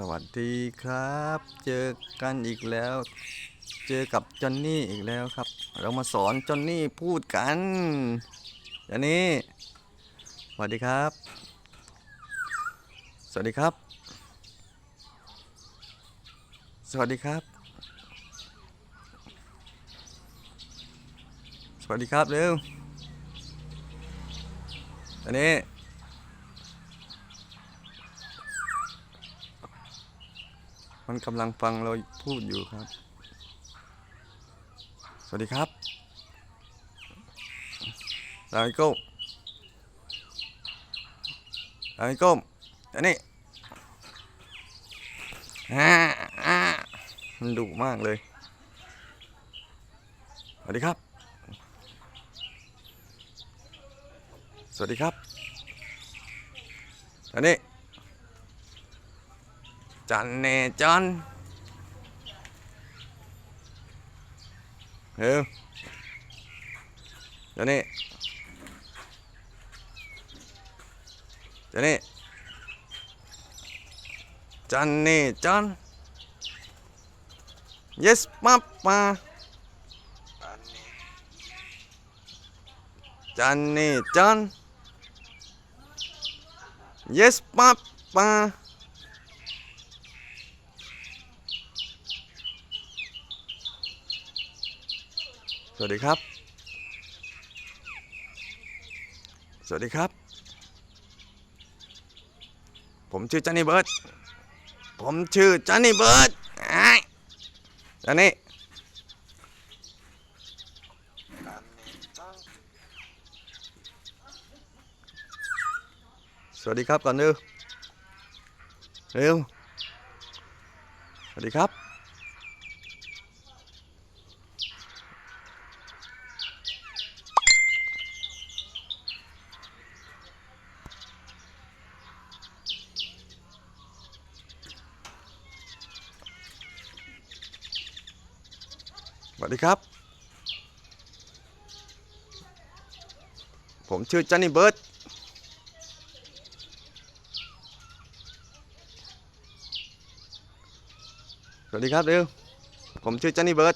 สวัสดีครับ เจอกันอีกแล้ว เจอกับจอนนี่อีกแล้วครับ เรามาสอนจอนนี่พูดกันจอนนี่สวัสดีครับ สวัสดีครับ สวัสดีครับ สวัสดีครับเร็วอันนี้ มันกำลังฟังเราพูดอยู่ครับ สวัสดีครับลาวิโก้ลาวิโก้อันนี้อ่าอ่ามันดุมากเลย สวัสดีครับ สวัสดีครับ อันนี้ จันเนจันเฮ้ยจันนี่จันนี่จันนี่จัน yes มามาจันนี่จัน yes มามา สวัสดีครับ สวัสดีครับ ผมชื่อจันนี่เบิร์ด ผมชื่อจันนี่เบิร์ดไอ้จันนี่สวัสดีครับก่อนเร็วเร็วสวัสดีครับ สวัสดีครับ ผมชื่อจันนี่เบิร์ดสวัสดีครับเร็วผมชื่อจันนี่เบิร์ด